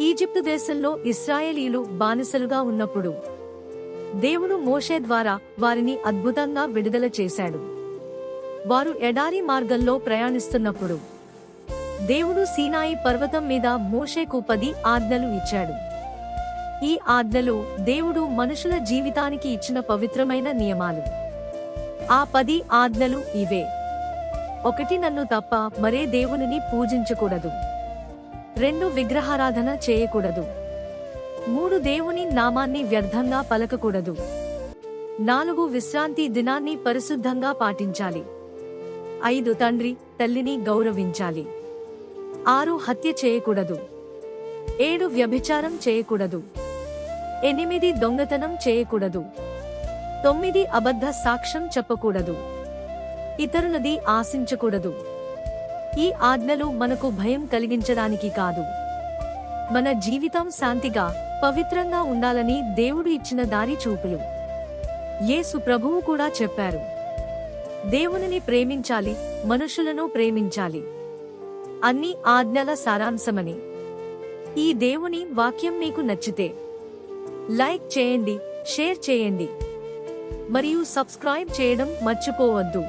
Egypt దేశంలో ఇస్రాయేలీలు బానిసలుగా ఉన్నప్పుడు దేవుడు మోషే ద్వారా వారిని అద్భుతంగా విడుదల చేశాడు. వారు ఎడారి మార్గంలో ప్రయాణిస్తున్నప్పుడు దేవుడు సీనాయి పర్వతం మీద మోషేకు పది ఆజ్ఞలు ఇచ్చాడు. ఈ ఆజ్ఞలు దేవుడు మనుషుల జీవితానికి ఇచ్చిన పవిత్రమైన నియమాలు. ఆ పది ఆజ్ఞలు ఇవే. ఒకటి నన్ను తప్ప మరే దేవునిని పూజించకూడదు. రెండు విగ్రహారాధన చేయకూడదు. మూడు దేవుని నామాన్ని వ్యర్థంగా పలకకూడదు. నాలుగు విశ్రాంతి దినాన్ని పరిశుద్ధంగా పాటించాలి. ఐదు తండ్రి తల్లిని గౌరవించాలి. ఆరు హత్య చేయకూడదు. ఏడు వ్యభిచారం చేయకూడదు. ఎనిమిది దొంగతనం చేయకూడదు. తొమ్మిది అబద్ధ సాక్ష్యం చెప్పకూడదు. ఇతరులది ఆశించకూడదు. ఈ ఆజ్ఞలు మనకు భయం కలిగించడానికి కాదు. మన జీవితం శాంతిగా పవిత్రంగా ఉండాలని దేవుడు ఇచ్చిన దారి చూపులు. యేసు ప్రభువు కూడా చెప్పారు. దేవునిని ప్రేమించాలి మనుషులను ప్రేమించాలి. అన్ని ఆజ్ఞల సారాంశమని. ఈ దేవుని వాక్యం మీకు నచ్చితే లైక్ చేయండి షేర్ చేయండి. మరియు సబ్స్క్రైబ్ చేయడం మర్చిపోవద్దు.